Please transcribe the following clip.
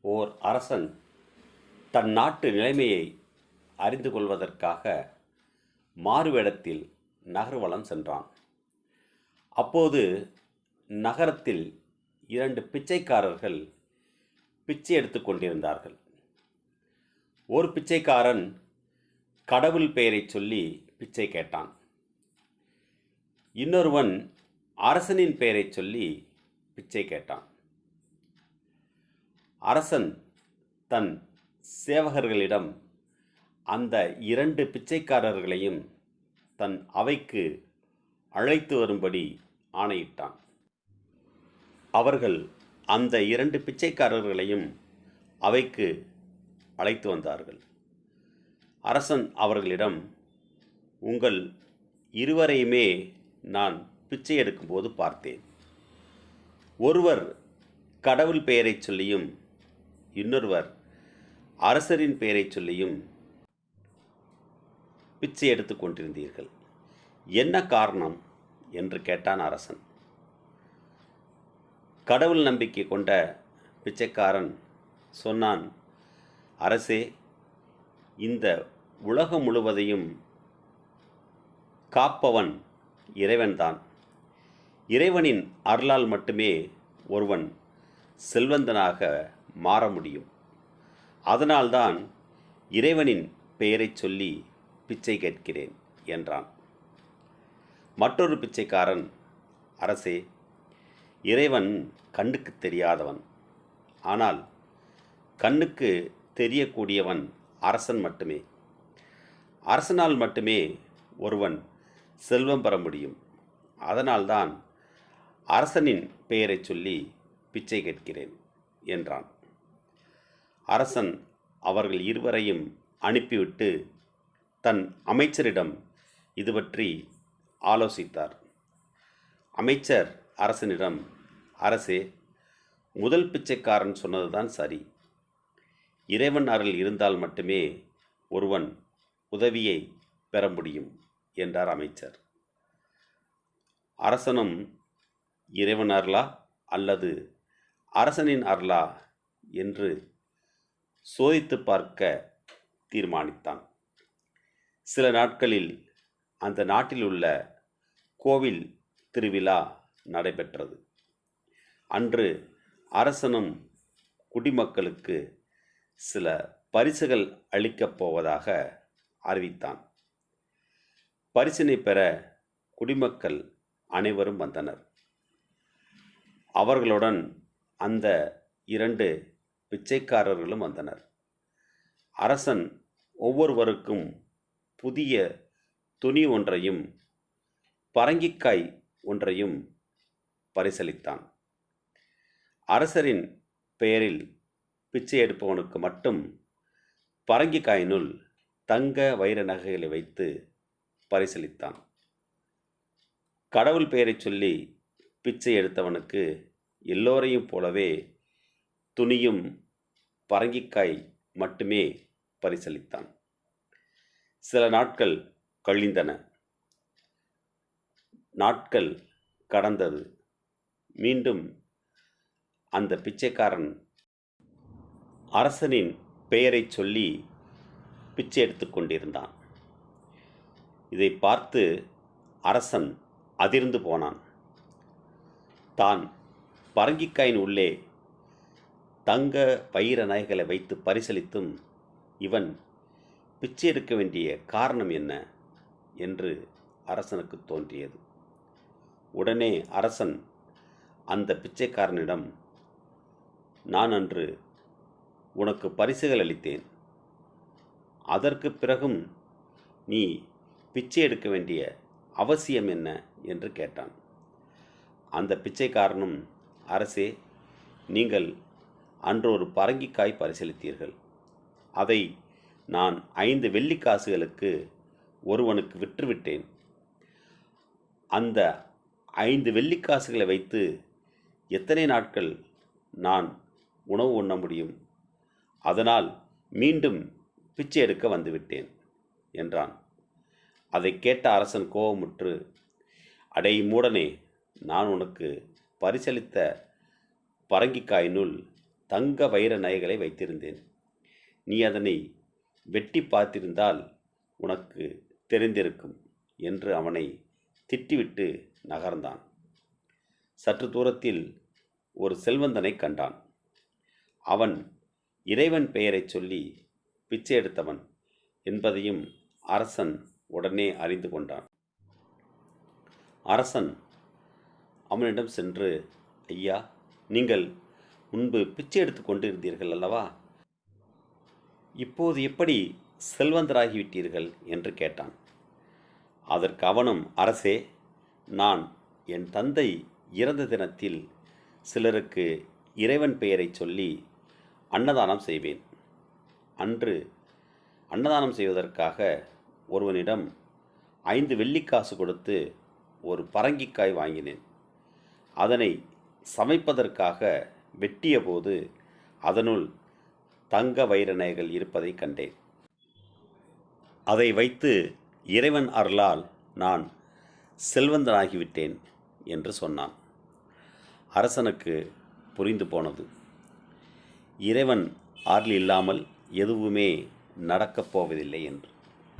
ஓர் அரசன் தன் நாட்டு நிலைமையை அறிந்து கொள்வதற்காக மாறுவேடத்தில் நகர்வலம் சென்றான். அப்போது நகரத்தில் இரண்டு பிச்சைக்காரர்கள் பிச்சை எடுத்து கொண்டிருந்தார்கள். ஒரு பிச்சைக்காரன் கடவுள் பெயரைச் சொல்லி பிச்சை கேட்டான். இன்னொருவன் அரசனின் பெயரைச் சொல்லி பிச்சை கேட்டான். அரசன் தன் சேவகர்களிடம் அந்த இரண்டு பிச்சைக்காரர்களையும் தன் அவைக்கு அழைத்து வரும்படி ஆணையிட்டான். அவர்கள் அந்த இரண்டு பிச்சைக்காரர்களையும் அவைக்கு அழைத்து வந்தார்கள். அரசன் அவர்களிடம் உங்கள் இருவரையுமே நான் பிச்சை எடுக்கும்போது பார்த்தேன். ஒருவர் கடவுள் பெயரைச் சொல்லியும் இன்னொருவர் அரசரின் பெயரைச் சொல்லியும் பிச்சை எடுத்து கொண்டிருந்தீர்கள். என்ன காரணம்? என்று கேட்டான் அரசன். கடவுள் நம்பிக்கை கொண்ட பிச்சைக்காரன் சொன்னான் அரசே இந்த உலகம் முழுவதையும் காப்பவன் இறைவன்தான். இறைவனின் அருளால் மட்டுமே ஒருவன் செல்வந்தனாக மாற முடியும். அதனால்தான் இறைவனின் பெயரைச் சொல்லி பிச்சை கேட்கிறேன் என்றான். மற்றொரு பிச்சைக்காரன் அரசே இறைவன் கண்ணுக்கு தெரியாதவன். ஆனால் கண்ணுக்கு தெரியக்கூடியவன் அரசன் மட்டுமே. அரசனால் மட்டுமே ஒருவன் செல்வம் பெற முடியும். அதனால்தான் அரசனின் பெயரைச் சொல்லி பிச்சை கேட்கிறேன் என்றான். அரசன் அவர்கள் இருவரையும் அனுப்பிவிட்டு தன் அமைச்சரிடம் இது பற்றி ஆலோசித்தார். அமைச்சர் அரசனிடம் அரசே முதல் பிச்சைக்காரன் சொன்னதுதான் சரி. இறைவன் அருள் இருந்தால் மட்டுமே ஒருவன் உதவியை பெற முடியும் என்றார் அமைச்சர். அரசனும் இறைவன் அருளா அல்லது அரசனின் அருளா? என்று சோதித்து பார்க்க தீர்மானித்தான். சில நாட்களில் அந்த நாட்டில் உள்ள கோவில் திருவிழா நடைபெற்றது. அன்று அரசனும் குடிமக்களுக்கு சில பரிசுகள் அளிக்கப் போவதாக அறிவித்தான். பரிசினை பெற குடிமக்கள் அனைவரும் வந்தனர். அவர்களுடன் அந்த இரண்டு பிச்சைக்காரர்களும் வந்தனர். அரசன் ஒவ்வொருவருக்கும் புதிய துணி ஒன்றையும் பரங்கிக்காய் ஒன்றையும் பரிசளித்தான். அரசரின் பெயரில் பிச்சை எடுப்பவனுக்கு மட்டும் பரங்கிக்காயினுள் தங்க வைர நகைகளை வைத்து பரிசளித்தான். கடவுள் பெயரைச் சொல்லி பிச்சை எடுத்தவனுக்கு எல்லோரையும் போலவே துணியும் பரங்கிக்காய் மட்டுமே பரிசளித்தான். சில நாட்கள் கழிந்தன. நாட்கள் கடந்தது. மீண்டும் அந்த பிச்சைக்காரன் அரசனின் பெயரைச் சொல்லி பிச்சை எடுத்துக்கொண்டிருந்தான் இதை பார்த்து அரசன் அதிர்ந்து போனான். தான் பரங்கிக்காயின் உள்ளே தங்க வைர நகைகளை வைத்து பரிசளித்தும் இவன் பிச்சை எடுக்க வேண்டிய காரணம் என்ன என்று அரசனுக்கு தோன்றியது. உடனே அரசன் அந்த பிச்சைக்காரனிடம் நான் அன்று உனக்கு பரிசுகள் அளித்தேன். அதற்கு பிறகும் நீ பிச்சை எடுக்க வேண்டிய அவசியம் என்ன? என்று கேட்டான். அந்த பிச்சைக்காரனும் அரசே நீங்கள் அன்று ஒரு பரங்கிக்காய் பரிசீலித்தீர்கள் அதை நான் ஐந்து வெள்ளிக்காசுகளுக்கு ஒருவனுக்கு விற்றுவிட்டேன். அந்த ஐந்து வெள்ளிக்காசுகளை வைத்து எத்தனை நாட்கள் நான் உணவு உண்ண முடியும்? அதனால் மீண்டும் பிச்சை எடுக்க வந்துவிட்டேன் என்றான். அதை கேட்ட அரசன் கோபமுற்று அடை மூடனே நான் உனக்கு பரிசளித்த பரங்கிக்காயினுள் தங்க வைர நகைகளை வைத்திருந்தேன். நீ அதனை வெட்டி பார்த்திருந்தால் உனக்கு தெரிந்திருக்கும் என்று அவனை திட்டிவிட்டு நகர்ந்தான். சற்று தூரத்தில் ஒரு செல்வந்தனை கண்டான். அவன் இறைவன் பெயரைச் சொல்லி பிச்சை எடுத்தவன் என்பதையும் அரசன் உடனே அறிந்து கொண்டான். அரசன் அவனிடம் சென்று ஐயா நீங்கள் முன்பு பிச்சை எடுத்து கொண்டிருந்தீர்கள் அல்லவா? இப்போது எப்படி செல்வந்தராகிவிட்டீர்கள்? என்று கேட்டான். அதற்கு அவனும் அரசே நான் என் தந்தை இறந்த தினத்தில் சிலருக்கு இறைவன் பெயரைச் சொல்லி அன்னதானம் செய்வேன். அன்று அன்னதானம் செய்வதற்காக ஒருவனிடம் ஐந்து வெள்ளிக்காசு கொடுத்து ஒரு பரங்கிக்காய் வாங்கினேன். அதனை சமைப்பதற்காக வெட்டிய போது அதனுள் தங்க வைர நகைகள் இருப்பதை கண்டேன். அதை வைத்து இறைவன் அருளால் நான் செல்வந்தனாகிவிட்டேன் என்று சொன்னான். அரசனுக்கு புரிந்து போனது. இறைவன் அருள் இல்லாமல் எதுவுமே நடக்கப் போவதில்லை என்று.